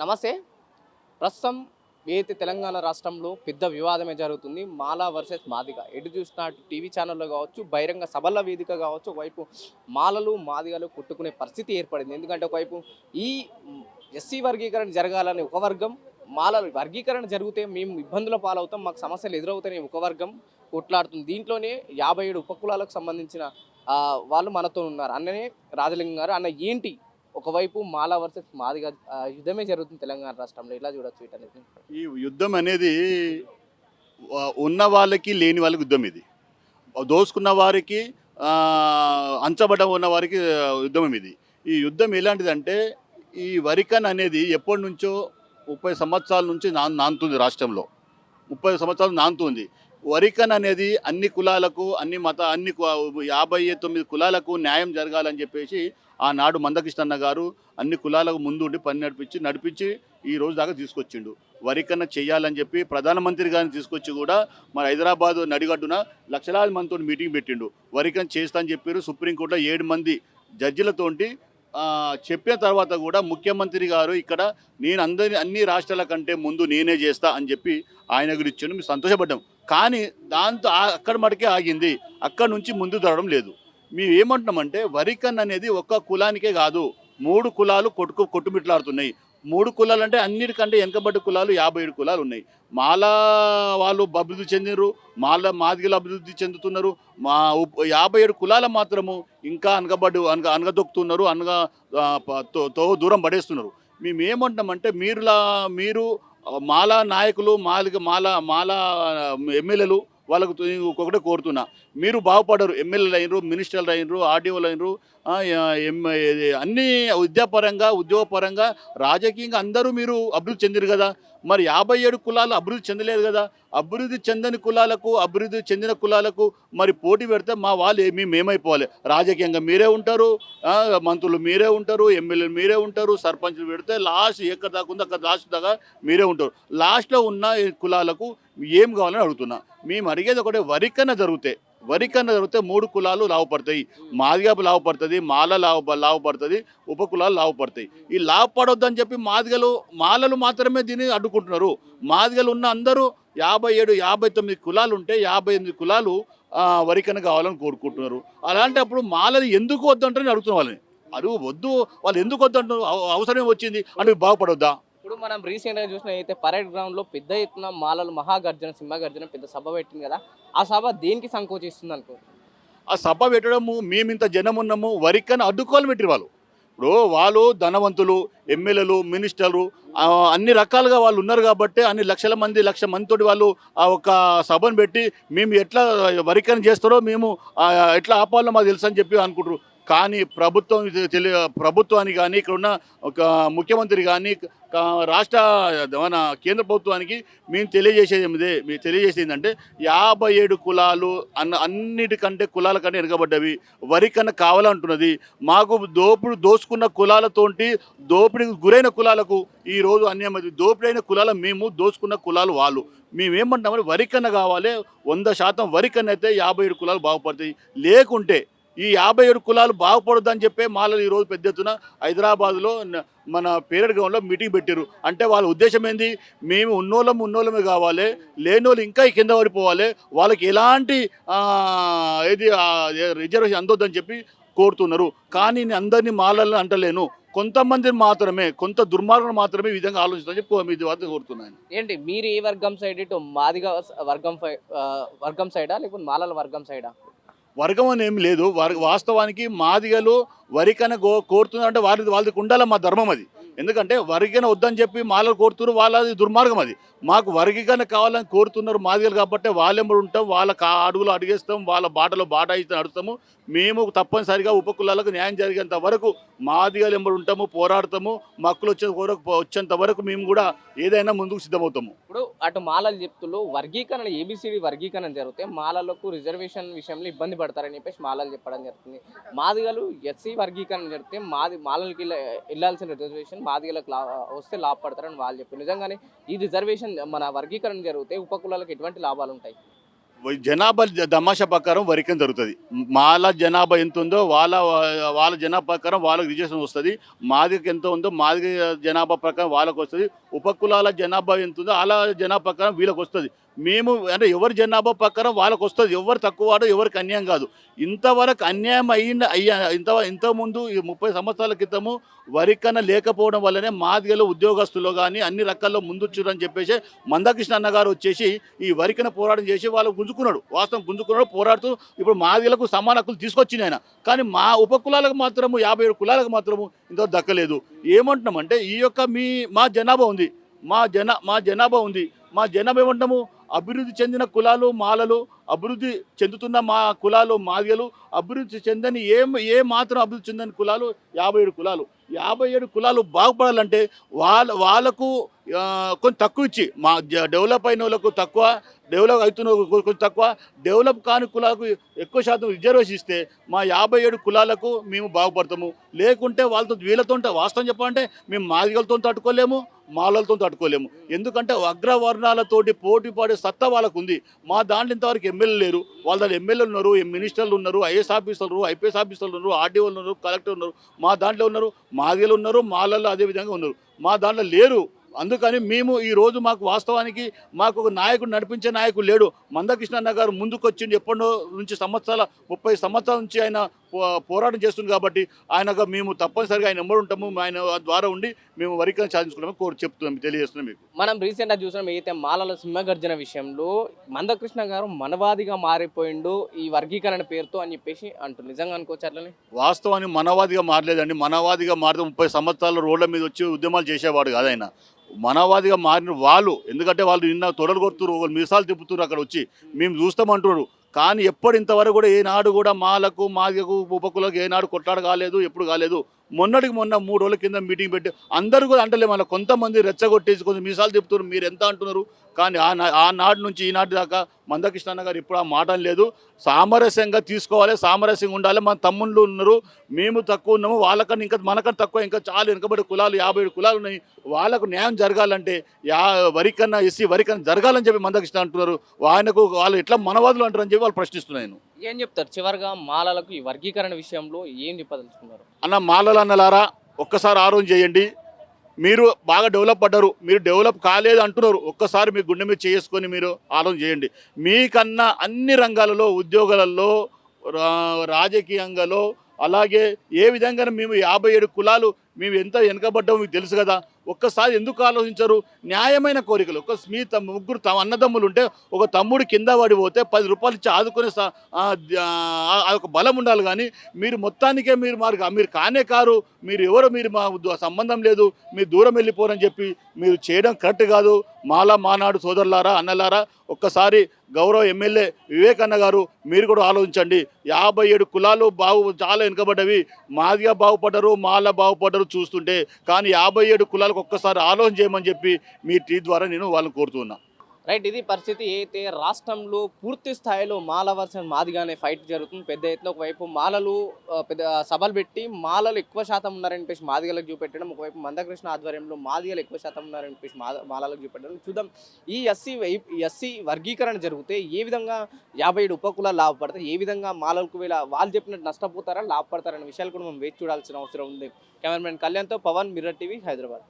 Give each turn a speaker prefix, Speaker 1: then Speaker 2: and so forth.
Speaker 1: నమస్తే. ప్రస్తుతం ఏదైతే తెలంగాణ రాష్ట్రంలో పెద్ద వివాదమే జరుగుతుంది మాలా వర్సెస్ మాదిగ. ఎటు చూసినా టీవీ ఛానల్లో కావచ్చు బహిరంగ సభల వేదిక కావచ్చు ఒకవైపు మాలలు మాదిగలు కొట్టుకునే పరిస్థితి ఏర్పడింది. ఎందుకంటే ఒకవైపు ఈ ఎస్సీ వర్గీకరణ జరగాలని ఒక వర్గం మాల వర్గీకరణ జరిగితే మేము ఇబ్బందుల పాలవుతాం మాకు సమస్యలు ఎదురవుతాయని ఒక వర్గం కొట్లాడుతుంది. దీంట్లోనే యాభై ఏడు ఉపకులాలకు సంబంధించిన వాళ్ళు మనతో ఉన్నారు అన్ననే రాజలింగం గారు అన్న ఏంటి? ఒకవైపు మాలా వర్సెస్ మాదిగా యుద్ధమే జరుగుతుంది తెలంగాణ రాష్ట్రంలో. ఇలా చూడొచ్చు వీటన్నిటిని
Speaker 2: ఈ యుద్ధం అనేది ఉన్న వాళ్ళకి లేని వాళ్ళకి యుద్ధం ఇది. దోసుకున్న వారికి అంచబడ్డ ఉన్న వారికి యుద్ధం ఇది. ఈ యుద్ధం ఎలాంటిదంటే ఈ వరికన్ అనేది ఎప్పటి నుంచో ముప్పై సంవత్సరాల నుంచి నా నానుతుంది రాష్ట్రంలో. ముప్పై సంవత్సరాలు నానుతుంది వరికన్ అనేది అన్ని కులాలకు అన్ని మత అన్ని యాభై తొమ్మిది కులాలకు న్యాయం జరగాలని చెప్పేసి ఆనాడు మందకృష్ణన్న గారు అన్ని కులాలకు ముందు ఉండి పని నడిపించి నడిపించి ఈ రోజు దాకా తీసుకొచ్చిండు. వరికన్న చేయాలని చెప్పి ప్రధానమంత్రి గారిని తీసుకొచ్చి కూడా మన హైదరాబాద్ నడిగడ్డున లక్షలాది మందితో మీటింగ్ పెట్టిండు. వరికన్ చేస్తా అని చెప్పారు సుప్రీంకోర్టులో ఏడు మంది జడ్జిలతోటి చెప్పిన తర్వాత కూడా ముఖ్యమంత్రి గారు ఇక్కడ నేను అందరి అన్ని రాష్ట్రాల కంటే ముందు నేనే చేస్తా అని చెప్పి ఆయన గురించి మేము సంతోషపడ్డాం. కానీ దాంతో అక్కడ మటుకే ఆగింది. అక్కడ నుంచి ముందు తరడం లేదు. మేము ఏమంటున్నామంటే వరికన్ అనేది ఒక్క కులానికే కాదు. మూడు కులాలు కొట్టుకు కొట్టుమిట్లాడుతున్నాయి. మూడు కులాలు అంటే అన్నిటికంటే వెనకబడ్డ కులాలు యాభై ఏడు కులాలు ఉన్నాయి. మాల వాళ్ళు అభివృద్ధి చెందినరు మాల మాదిగలు అభివృద్ధి చెందుతున్నారు. మా యాభై ఏడు కులాల మాత్రము ఇంకా అనగబడి అనగ అనగదొక్కుతున్నారు. అనగా తో తో దూరం పడేస్తున్నారు. మేము ఏమంటున్నామంటే మీరులా మీరు మాలా నాయకులు మాలిక మాలా మాలా ఎమ్మెల్యేలు వాళ్ళకు ఒకటే కోరుతున్నా. మీరు బాగుపడరు. ఎమ్మెల్యేలు అయినరు మినిస్టర్లు అయినరు ఆర్డీఓలు అయినరు అన్ని విద్యాపరంగా ఉద్యోగపరంగా రాజకీయంగా అందరూ మీరు అభివృద్ధి చెందిరు కదా. మరి యాభై ఏడు కులాలు అభివృద్ధి చెందలేదు కదా. అభివృద్ధి చెందని కులాలకు అభివృద్ధి చెందిన కులాలకు మరి పోటీ పెడితే మా వాళ్ళు ఏమీ మేమైపోవాలి. రాజకీయంగా మీరే ఉంటారు మంత్రులు మీరే ఉంటారు ఎమ్మెల్యేలు మీరే ఉంటారు సర్పంచ్లు పెడితే లాస్ట్ ఎక్కడ దాకా ఉందో అక్కడ లాస్ట్ దాకా మీరే ఉంటారు. లాస్ట్లో ఉన్న కులాలకు ఏం కావాలని అడుగుతున్నా. మేము అడిగేది ఒకటే వరికన్నా జరిగితే వరికన్న జరిగితే మూడు కులాలు లాభపడతాయి. మాదిగపు లాభపడుతుంది మాల లాభ లాభపడుతుంది ఉప కులాలు లాభపడతాయి. ఈ లాభపడొద్దని చెప్పి మాదిగలు మాలలు మాత్రమే దీన్ని అడ్డుకుంటున్నారు. మాదిగలు ఉన్న అందరూ యాభై ఏడు యాభై తొమ్మిది కులాలు ఉంటే యాభై ఎనిమిది కులాలు వరికన కావాలని కోరుకుంటున్నారు. అలాంటప్పుడు మాలలు ఎందుకు వద్దంటారని అడుగుతున్న వాళ్ళని. అడుగు వద్దు వాళ్ళు ఎందుకు వద్దంటారు అవసరం వచ్చింది. అంటే బాగుపడొద్దా?
Speaker 1: ఇప్పుడు మనం రీసెంట్గా చూసిన అయితే పరేడ్ గ్రౌండ్లో పెద్ద ఎత్తున మాలలు మహాగర్జన సింహగర్జన పెద్ద సభ పెట్టింది కదా. ఆ సభ దేనికి సంకోచిస్తుంది అనుకో?
Speaker 2: ఆ సభ పెట్టడము మేము ఇంత జనం ఉన్నాము వరికని అడ్డుకోవాలి పెట్టిరు వాళ్ళు. ఇప్పుడు వాళ్ళు ధనవంతులు ఎమ్మెల్యేలు మినిస్టర్లు అన్ని రకాలుగా వాళ్ళు ఉన్నారు కాబట్టి అన్ని లక్షల మంది లక్ష మందితోటి వాళ్ళు ఆ ఒక సభను పెట్టి మేము ఎట్లా వరికని చేస్తారో మేము ఎట్లా ఆపాలో మాకు తెలుసు అని చెప్పి అనుకుంటారు కానీ ప్రభుత్వం తెలి ప్రభుత్వానికి కానీ ఇక్కడ ఉన్న ఒక ముఖ్యమంత్రి కానీ రాష్ట్ర మన కేంద్ర ప్రభుత్వానికి మేము తెలియజేసేది ఏమిదే? మేము తెలియజేసేది ఏంటంటే యాభై ఏడు కులాలు అన్న అన్నిటికంటే కులాల కంటే వెనుకబడ్డవి. వరి కన్నా కావాలంటున్నది. మాకు దోపుడు దోసుకున్న కులాలతోటి దోపిడికి గురైన కులాలకు ఈరోజు రోజు అన్యాయం దోపిడైన కులాల మేము దోసుకున్న కులాలు వాళ్ళు. మేమేమంటామంటే వరి కన్నా కావాలి వంద శాతం వరి కన్నా అయితే యాభై ఏడు కులాలు బాగుపడతాయి. లేకుంటే ఈ యాభై ఏడు కులాలు బాగుపడొద్దని చెప్పే మాలలు ఈరోజు పెద్ద ఎత్తున హైదరాబాద్లో మన పేరెడ్ గ్రౌండ్లో మీటింగ్ పెట్టారు అంటే వాళ్ళ ఉద్దేశం ఏంది? మేము ఉన్నోళ్ళం ఉన్నోళ్ళమే కావాలి లేనోళ్ళు ఇంకా కింద పడిపోవాలి వాళ్ళకి ఎలాంటి ఇది ఏది రిజర్వేషన్ అందొద్దని చెప్పి కోరుతున్నారు. కానీ నేను అందరినీ మాలలు అంటలేను. కొంతమందిని మాత్రమే కొంత దుర్మార్గులు మాత్రమే ఈ విధంగా ఆలోచిస్తామని చెప్పి మీ వద్ద కోరుతున్నాను
Speaker 1: ఏంటి మీరు ఏ వర్గం సైడ్ ఇటు మాదిగా వర్గం వర్గం సైడా లేకపోతే మాలల వర్గం సైడా?
Speaker 2: వర్గం అని ఏం లేదు. వాస్తవానికి మాదిగలు వరికన గో కోరుతున్నారంటే వారి వాళ్ళకి ఉండాలి మా ధర్మం అది. ఎందుకంటే వర్గీకరణ వద్దని చెప్పి మాలలు కోరుతున్నారు వాళ్ళది దుర్మార్గం అది. మాకు వర్గీకరణ కావాలని కోరుతున్నారు మాదిగలు కాబట్టి వాళ్ళెంబడి ఉంటాం వాళ్ళ కా అడుగులు అడిగేస్తాం వాళ్ళ బాటలో బాట అయితే నడుస్తాము. మేము తప్పనిసరిగా ఉపకులాలకు న్యాయం జరిగేంత వరకు మాదిగలు ఎంబడి ఉంటాము పోరాడతాము. మక్కులు వచ్చే వరకు వచ్చేంత వరకు మేము కూడా ఏదైనా ముందుకు సిద్ధమవుతాము.
Speaker 1: ఇప్పుడు అటు మాలలు చెప్తులు వర్గీకరణ ఏబిసిడి వర్గీకరణ జరిగితే మాలలకు రిజర్వేషన్ విషయంలో ఇబ్బంది పడతారని చెప్పేసి మాలలు చెప్పడం జరుగుతుంది. మాదిగలు ఎస్సీ వర్గీకరణ జరిగితే మాది మాలలకి వెళ్ళాల్సిన రిజర్వేషన్ మాదిగలకు లా వస్తే లాభపడతారని వాళ్ళు చెప్పారు. నిజంగానే ఈ రిజర్వేషన్ మన వర్గీకరణ జరిగితే ఉపకులాలకు ఎటువంటి లాభాలు ఉంటాయి?
Speaker 2: జనాభా దమాషా ప్రకారం వరికం జరుగుతుంది. మాల జనాభా ఎంత ఉందో వాళ్ళ వాళ్ళ జనాభా ప్రకారం వాళ్ళకి రిజర్వేషన్ వస్తుంది. మాదికి ఎంత ఉందో మాదిగ జనాభా ప్రకారం వాళ్ళకి వస్తుంది. ఉపకులాల జనాభా ఎంత ఉందో వాళ్ళ జనాభా ప్రకారం వీళ్ళకి వస్తుంది. మేము అంటే ఎవరి జనాభా ప్రకారం వాళ్ళకు వస్తుంది ఎవరు తక్కువ వాడు ఎవరికి అన్యాయం కాదు. ఇంతవరకు అన్యాయం అయ్యింది అయ్యా ఇంత ఇంతకుముందు ఈ ముప్పై సంవత్సరాల క్రితము వరికన్న లేకపోవడం వల్లనే మాదిగలు ఉద్యోగస్తులు కానీ అన్ని రకాల్లో ముందుచ్చురని చెప్పేసి మందకృష్ణ అన్నగారు వచ్చేసి ఈ వరికన పోరాటం చేసి వాళ్ళు గుంజుకున్నాడు. వాస్తవం గుంజుకున్నాడు పోరాడుతూ ఇప్పుడు మాదిగలకు సమాన హక్కులు తీసుకొచ్చింది ఆయన. కానీ మా ఉపకులాలకు మాత్రము యాభై ఏడు కులాలకు మాత్రము ఇంతవరకు దక్కలేదు. ఏమంటున్నామంటే ఈ యొక్క మీ మా జనాభా ఉంది. మా జన మా జనాభా ఉంది. మా జనాభా ఏమంటాము అభివృద్ధి చెందిన కులాలు మాలలు అభివృద్ధి చెందుతున్న మా కులాలు మాదిగలు అభివృద్ధి చెందని ఏ ఏ మాత్రం అభివృద్ధి చెందని కులాలు యాభై ఏడు కులాలు. యాభై ఏడు కులాలు బాగుపడాలంటే వాళ్ళ వాళ్ళకు కొంచెం తక్కువ ఇచ్చి మా డెవలప్ అయిన వాళ్ళకు తక్కువ డెవలప్ అవుతున్న కొంచెం తక్కువ. డెవలప్ కాని కులాలకు ఎక్కువ శాతం రిజర్వేషన్ ఇస్తే మా యాభై ఏడు కులాలకు మేము బాగుపడతాము. లేకుంటే వాళ్ళతో వీళ్ళతో వాస్తవం చెప్పాలంటే మేము మాదిగలతో తట్టుకోలేము మాలలతో తట్టుకోలేము. ఎందుకంటే అగ్రవర్ణాలతోటి పోటీ పడే సత్తా వాళ్ళకు ఉంది మా దాంట్లో ఇంతవరకు ఎమ్మెల్యే లేరు. వాళ్ళ దాంట్లో ఎమ్మెల్యేలు ఉన్నారు మినిస్టర్లు ఉన్నారు ఐఏఎస్ ఆఫీసర్లు ఐపీఎస్ ఆఫీసర్లు ఉన్నారు ఆర్డీఓలు ఉన్నారు కలెక్టర్ ఉన్నారు. మా దాంట్లో ఉన్నారు మాదిగలు ఉన్నారు మాలల్లో అదే విధంగా ఉన్నారు. మా దాంట్లో లేరు. అందుకని మేము ఈ రోజు మాకు వాస్తవానికి మాకు ఒక నాయకుడు నడిపించే నాయకుడు లేడు. మందకృష్ణ గారు ముందుకు వచ్చింది ఎప్పటి నుంచి సంవత్సరాల ముప్పై సంవత్సరాల నుంచి ఆయన పోరాటం చేస్తుంది కాబట్టి ఆయనగా మేము తప్పనిసరిగా ఆయన ఎంబడి ఉంటాము ఆయన ద్వారా ఉండి మేము వరికలను సాధించుకుంటామని కోరు చెప్తున్నాం తెలియజేస్తున్నాం మీకు.
Speaker 1: మనం రీసెంట్గా చూసినాం ఏదైతే మాలల సింహగర్జన విషయంలో మందకృష్ణ గారు మనవాదిగా మారిపోయిండు ఈ వర్గీకరణ పేరుతో అని చెప్పేసి అంటూ నిజంగా అనుకోవచ్చు అట్లనే?
Speaker 2: వాస్తవాన్ని మనవాదిగా మారలేదండి. మనవాదిగా మారితే ముప్పై సంవత్సరాల రోడ్ల మీద వచ్చి ఉద్యమాలు చేసేవాడు కాదు ఆయన. మనవాదిగా మారిన వాళ్ళు ఎందుకంటే వాళ్ళు నిన్న తొడలు కొడుతున్నారు వాళ్ళు మీసాలు తిప్పుతున్నారు అక్కడ వచ్చి. మేము చూస్తామంటున్నారు. కానీ ఎప్పుడు ఇంతవరకు కూడా ఏనాడు కూడా మాలకు మాదిగకు ఉపకులకు ఏనాడు కొట్లాడ కాలేదు ఎప్పుడు కాలేదు. మొన్నటికి మొన్న మూడు రోజుల కింద మీటింగ్ పెట్టి అందరూ కూడా అంటలే మళ్ళీ కొంతమంది రెచ్చగొట్టేసి కొంచెం మీసాలు తిప్పుతున్నారు. మీరు ఎంత అంటున్నారు? కానీ ఆ నా- ఆ నాటి నుంచి ఈనాటి దాకా మందకృష్ణ అన్న గారు ఇప్పుడు ఆ మాట లేదు. సామరస్యంగా తీసుకోవాలి సామరస్యంగా ఉండాలి. మన తమ్ముళ్ళు ఉన్నారు మేము తక్కువ ఉన్నాము వాళ్ళకన్నా ఇంకా మనకన్నా తక్కువ ఇంకా చాలా వెనుకబడి కులాలు యాభై ఏడు కులాలు ఉన్నాయి. వాళ్ళకు న్యాయం జరగాలంటే యా వరికన్నా ఎస్సీ వరికన్నా జరగాలని చెప్పి మందకృష్ణ అంటున్నారు. ఆయనకు వాళ్ళు ఎట్లా మనవాదులు అంటారు అని చెప్పి వాళ్ళు ప్రశ్నిస్తున్నాను నేను.
Speaker 1: ఏం చెప్తారు? చివరిగా మాలలకు ఈ వర్గీకరణ విషయంలో ఏం చెప్పదలుచుకున్నారు
Speaker 2: అన్న మాలలు అన్నలారా ఒక్కసారి ఆరోజు చేయండి. మీరు బాగా డెవలప్ పడ్డారు మీరు డెవలప్ కాలేదు అంటున్నారు ఒక్కసారి మీ గుండె మీద చేసుకొని మీరు ఆలోచన చేయండి. మీకన్నా అన్ని రంగాలలో ఉద్యోగాలలో రా- రాజకీయంగాలో అలాగే ఏ విధంగా మేము యాభై ఏడు కులాలు మేము ఎంత వెనకబడ్డామో మీకు తెలుసు కదా ఒక్కసారి ఎందుకు ఆలోచించరు? న్యాయమైన కోరికలు. ఒక మీ తమ్ ముగ్గురు తమ అన్నదమ్ములు ఉంటే ఒక తమ్ముడు కింద పడిపోతే పది రూపాయలు ఇచ్చి ఆదుకునే స- ఒక బలం ఉండాలి కానీ మీరు మొత్తానికే మీరు మారు మీరు కానే కారు మీరు ఎవరు మీరు మా సంబంధం లేదు మీరు దూరం వెళ్ళిపోరని చెప్పి మీరు చేయడం కరెక్ట్ కాదు. మాల మానాడు సోదరులారా అన్నలారా ఒక్కసారి గౌరవ ఎమ్మెల్యే వివేకన్న గారు మీరు కూడా ఆలోచించండి. యాభై ఏడు కులాలు బాగు చాలా వెనుకబడ్డవి. మాదిగా బాగుపడ్డరు మాల బాగుపడ్డరు చూస్తుంటే. కానీ యాభై ఏడు కులాలకు ఒక్కసారి ఆలోచన చేయమని చెప్పి మీ టీ ద్వారా నేను వాళ్ళని కోరుతున్నా
Speaker 1: రైట్ ఇది పరిస్థితి అయితే రాష్ట్రంలో పూర్తి స్థాయిలో మాల వర్సెస్ మాదిగానే ఫైట్ జరుగుతుంది. పెద్ద ఎత్తున ఒకవైపు మాలలు పెద్ద సభలు పెట్టి మాలలు ఎక్కువ శాతం ఉన్నారని చెప్పేసి మాదిగలకు చూపెట్టడం ఒకవైపు మందకృష్ణ ఆధ్వర్యంలో మాదిగలు ఎక్కువ శాతం ఉన్నారని చెప్పేసి మాలలకు చూపెట్టడం. చూద్దాం ఈ ఎస్సీ ఎస్సీ వర్గీకరణ జరిగితే ఏ విధంగా యాభై ఏడు ఉపకులాలు లాభపడతాయి? ఏ విధంగా మాలలకు వీళ్ళ వాళ్ళు చెప్పినట్టు నష్టపోతారా లాభపడతారనే విషయాలు కూడా మనం వేచి చూడాల్సిన అవసరం ఉంది. కెమెరామెన్ కళ్యాణ్తో పవన్ మిర్రర్ టీవీ హైదరాబాద్.